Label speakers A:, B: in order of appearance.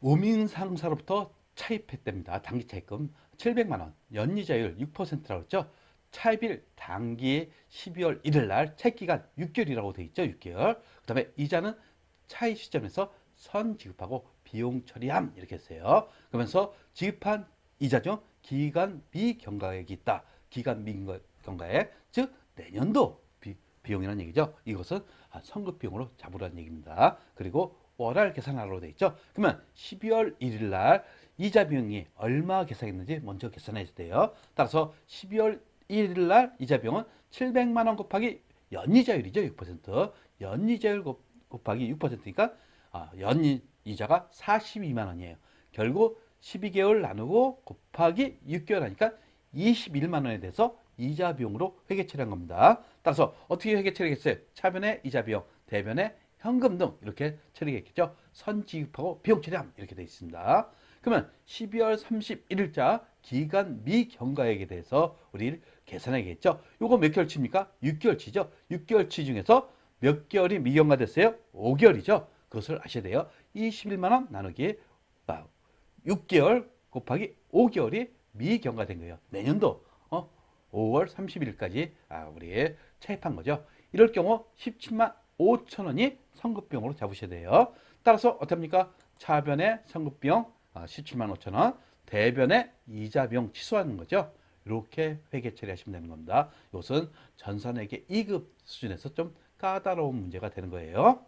A: 우민상사로부터 차입했답니다. 단기 차입금 700만 원, 연이자율 6%라고 했죠. 차입일 단기 12월 1일 날 차입기간 6개월이라고 되어 있죠. 6개월. 그 다음에 이자는 차입 시점에서 선 지급하고 비용 처리함 이렇게 했어요. 그러면서 지급한 이자 중 기간 미경과액이 있다. 기간 미경과액 즉 내년도 비, 비용이라는 얘기죠. 이것은 아, 선급 비용으로 잡으라는 얘기입니다. 그리고 월할 계산하라고 되어 있죠. 그러면 12월 1일 날 이자 비용이 얼마 계산했는지 먼저 계산해야 돼요. 따라서 12월 1일 날 이자 비용은 700만 원 곱하기 연이자율이죠. 6%. 연이자율 곱- 곱하기 6%니까 아, 연 이자가 42만 원이에요. 결국 12개월 나누고 곱하기 6개월 하니까 21만 원에 대해서 이자 비용으로 회계 처리한 겁니다. 따라서 어떻게 회계 처리겠어요? 차변의 이자 비용, 대변의 현금 등 이렇게 처리겠죠. 선 지급하고 비용 처리함 이렇게 되어 있습니다. 그러면 12월 31일자 기간 미경과액에 대해서 우리 계산하겠죠. 요거 몇 개월치입니까? 6개월치죠. 6개월치 중에서 몇 개월이 미경과 됐어요? 5개월이죠. 그것을 아셔야 돼요. 21만 원 나누기 아, 6개월 곱하기 5개월이 미경과된 거예요. 내년도 어, 5월 30일까지 아, 우리 차입한 거죠. 이럴 경우 17만 5천 원이 선급비용으로 잡으셔야 돼요. 따라서 어떻습니까? 차변의 선급비용 아, 17만 5천 원, 대변의 이자 비용 취소하는 거죠. 이렇게 회계 처리하시면 되는 겁니다. 이것은 전산회계 2급 수준에서 좀 까다로운 문제가 되는 거예요.